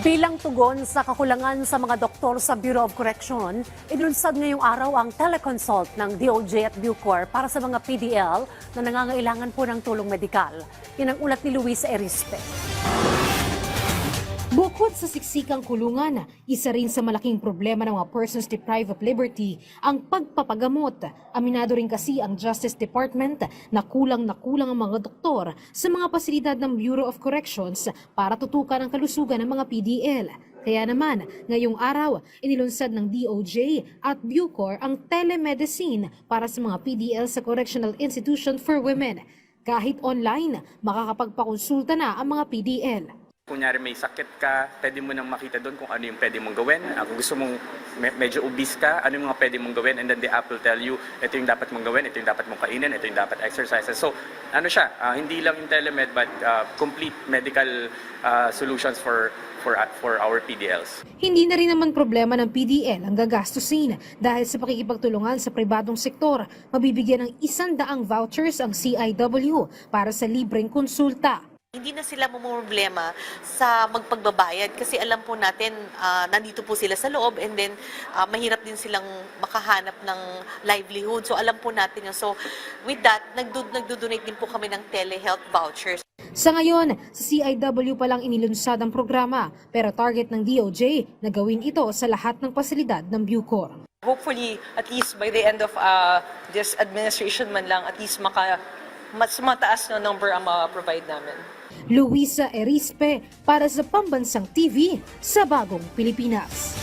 Bilang tugon sa kakulangan sa mga doktor sa Bureau of Correction, inunsad ngayong araw ang teleconsult ng DOJ at Bucor para sa mga PDL na nangangailangan po ng tulong medikal. Yan ang ulat ni Luis Erispe. Bukod sa siksikang kulungan, isa rin sa malaking problema ng mga persons deprived of liberty ang pagpapagamot. Aminado rin kasi ang Justice Department na kulang na kulang ang mga doktor sa mga pasilidad ng Bureau of Corrections para tutukan ang kalusugan ng mga PDL. Kaya naman, ngayong araw, inilunsad ng DOJ at Bucor ang telemedicine para sa mga PDL sa Correctional Institution for Women. Kahit online, makakapagpakonsulta na ang mga PDL. Kunyari may sakit ka, pwede mo nang makita doon kung ano yung pwede mong gawin. Ah, Kung gusto mong me- medyo obese ka, ano yung mga pwede mong gawin. And then the app will tell you, ito yung dapat mong gawin, ito yung dapat mong kainin, ito yung dapat exercises. So, ano siya, ah, hindi lang yung telemed but ah, complete medical ah, solutions for for for our PDLs. Hindi na rin naman problema ng PDL ang gagastusin dahil sa pakikipagtulungan sa pribadong sektor, mabibigyan ng isandaang vouchers ang CIW para sa libreng konsulta. Hindi na sila problema sa magpagbabayad kasi alam po natin ah, nandito po sila sa loob and then ah, mahirap din silang makahanap ng livelihood. So alam po natin yun. So with that, nagdo- nagdo-donate din po kami ng telehealth vouchers. Sa ngayon, sa CIW pa lang inilunsad ang programa pero target ng DOJ na gawin ito sa lahat ng pasilidad ng Bucor. hopefully at least by the end of uh, this administration man lang at least maka mas mataas na number ang ma-provide namin. Luisa Erispe para sa Pambansang TV sa Bagong Pilipinas.